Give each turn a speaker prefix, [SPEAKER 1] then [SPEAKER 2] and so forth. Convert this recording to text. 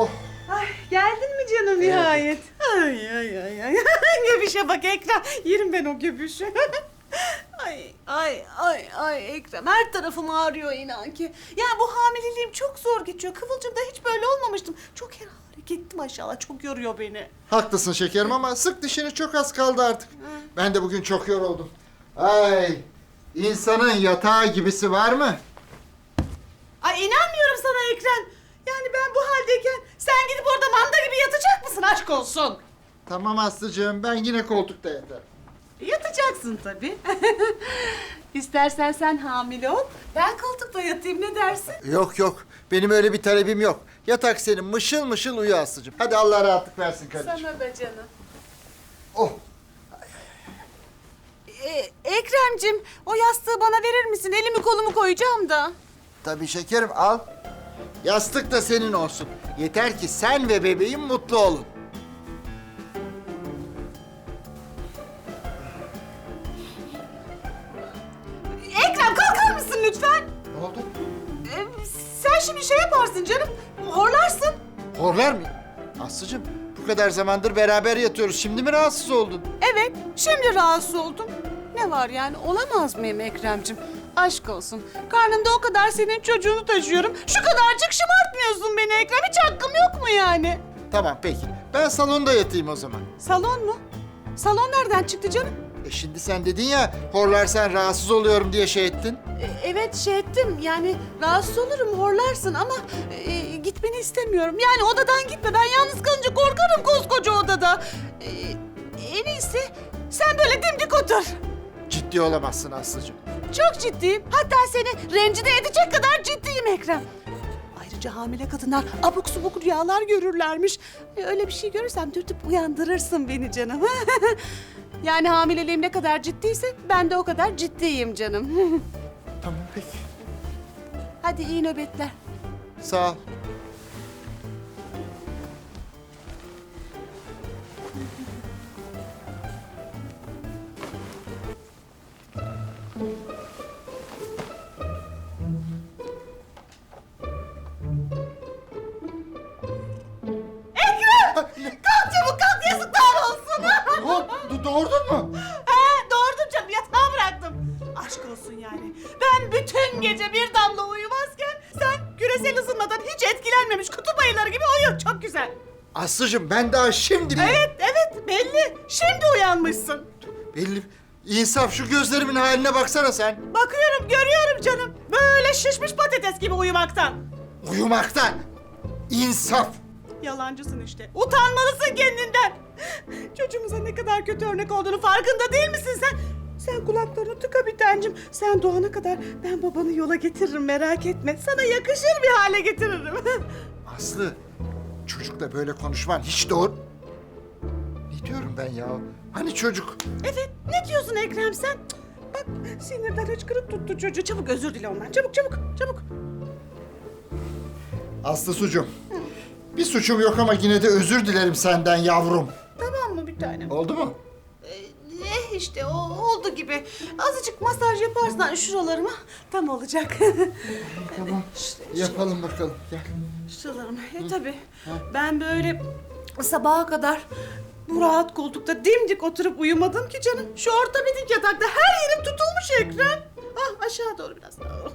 [SPEAKER 1] Oh.
[SPEAKER 2] Ay, geldin mi canım nihayet? Ay ay ay ay. Göbüşe bak Ekrem. Yerim ben o göbüşü. ay ay ay ay Ekrem. Her tarafım ağrıyor inan ki. Yani bu hamileliğim çok zor geçiyor. Kıvılcımda hiç böyle olmamıştım. Çok her hareketli maşallah. Çok yoruyor beni.
[SPEAKER 1] Haklısın şekerim ama sık dişini çok az kaldı artık. Ben de bugün çok yoruldum. Ay, insanın yatağı gibisi var mı?
[SPEAKER 2] Ay inanmıyorum sana Ekrem. Yani ben bu haldeyken sen gidip orada manda gibi yatacak mısın aşk olsun?
[SPEAKER 1] Tamam Aslı'cığım ben yine koltukta yatarım.
[SPEAKER 2] Yatacaksın tabii. İstersen sen hamile ol. Ben koltukta yatayım ne dersin?
[SPEAKER 1] Yok yok benim öyle bir talebim yok. Yatak senin mışıl mışıl uyu Aslı'cığım. Hadi Allah rahatlık versin kardeşim.
[SPEAKER 2] Sana be canım.
[SPEAKER 1] Oh
[SPEAKER 2] Ee, Ekrem'cim o yastığı bana verir misin? Elimi kolumu koyacağım da.
[SPEAKER 1] tabii şekerim al. Yastık da senin olsun. Yeter ki sen ve bebeğin mutlu olun.
[SPEAKER 2] Ekrem kalkar mısın lütfen?
[SPEAKER 1] Ne oldu?
[SPEAKER 2] Ee, sen şimdi şey yaparsın canım. Horlarsın.
[SPEAKER 1] Horlar mı? Aslı'cığım bu kadar zamandır beraber yatıyoruz. Şimdi mi rahatsız oldun?
[SPEAKER 2] Evet şimdi rahatsız oldum. Ne var yani olamaz mıyım Ekrem'cim? Aşk olsun. Karnımda o kadar senin çocuğunu taşıyorum. Şu kadarcık şımartmıyorsun beni Ekrem. Hiç hakkım yok mu yani?
[SPEAKER 1] Tamam peki. Ben salonda yatayım o zaman.
[SPEAKER 2] Salon mu? Salon nereden çıktı canım?
[SPEAKER 1] E şimdi sen dedin ya horlarsan rahatsız oluyorum diye şey ettin.
[SPEAKER 2] E, Evet şey ettim yani rahatsız olurum horlarsın ama e, gitmeni istemiyorum. Yani odadan gitme ben yalnız kalınca korkarım koskoca odada. E, en iyisi sen böyle dimdik otur.
[SPEAKER 1] Ciddi olamazsın Aslı'cığım.
[SPEAKER 2] Çok ciddiyim. Hatta seni rencide edecek kadar ciddiyim Ekrem. Ayrıca hamile kadınlar abuk subuk rüyalar görürlermiş. E, Öyle bir şey görürsem dürtüp uyandırırsın beni canım. yani hamileliğim ne kadar ciddiyse ben de o kadar ciddiyim canım.
[SPEAKER 1] Tamam peki.
[SPEAKER 2] Hadi iyi nöbetler.
[SPEAKER 1] Sağ ol. Doğurdun mu?
[SPEAKER 2] He doğurdum canım yatağa bıraktım. Aşk olsun yani. Ben bütün gece bir damla uyumazken sen küresel ısınmadan hiç etkilenmemiş kutup ayıları gibi uyu. Çok güzel.
[SPEAKER 1] Aslı'cığım ben daha şimdi...
[SPEAKER 2] Evet evet belli. Şimdi uyanmışsın.
[SPEAKER 1] Belli. İnsaf şu gözlerimin haline baksana sen.
[SPEAKER 2] Bakıyorum görüyorum canım. Böyle şişmiş patates gibi uyumaktan.
[SPEAKER 1] Uyumaktan. İnsaf.
[SPEAKER 2] Yalancısın işte. Utanmalısın kendinden. Çocuğumuza ne kadar kötü örnek olduğunu farkında değil misin sen? Sen kulaklarını tıka bir tancım. Sen doğana kadar ben babanı yola getiririm merak etme. Sana yakışır bir hale getiririm.
[SPEAKER 1] Aslı, çocukla böyle konuşman hiç doğru... Ne diyorum ben ya? Hani çocuk?
[SPEAKER 2] evet ne diyorsun Ekrem sen? Cık, Bak sinirden hıçkırık tuttu çocuğu. Çabuk özür dile ondan. Çabuk çabuk çabuk.
[SPEAKER 1] Aslı sucum. Bir suçum yok ama yine de özür dilerim senden yavrum.
[SPEAKER 2] Tanem?
[SPEAKER 1] Oldu mu?
[SPEAKER 2] Eh işte o oldu gibi. Azıcık masaj yaparsan şuralarıma tam olacak.
[SPEAKER 1] Tamam. Yapalım bakalım. Gel.
[SPEAKER 2] Şuralarıma. E tabii. Ben böyle sabaha kadar bu rahat koltukta dimdik oturup uyumadım ki canım. Şu ortopedik yatakta her yerim tutulmuş Ekrem. Ah aşağı doğru biraz daha.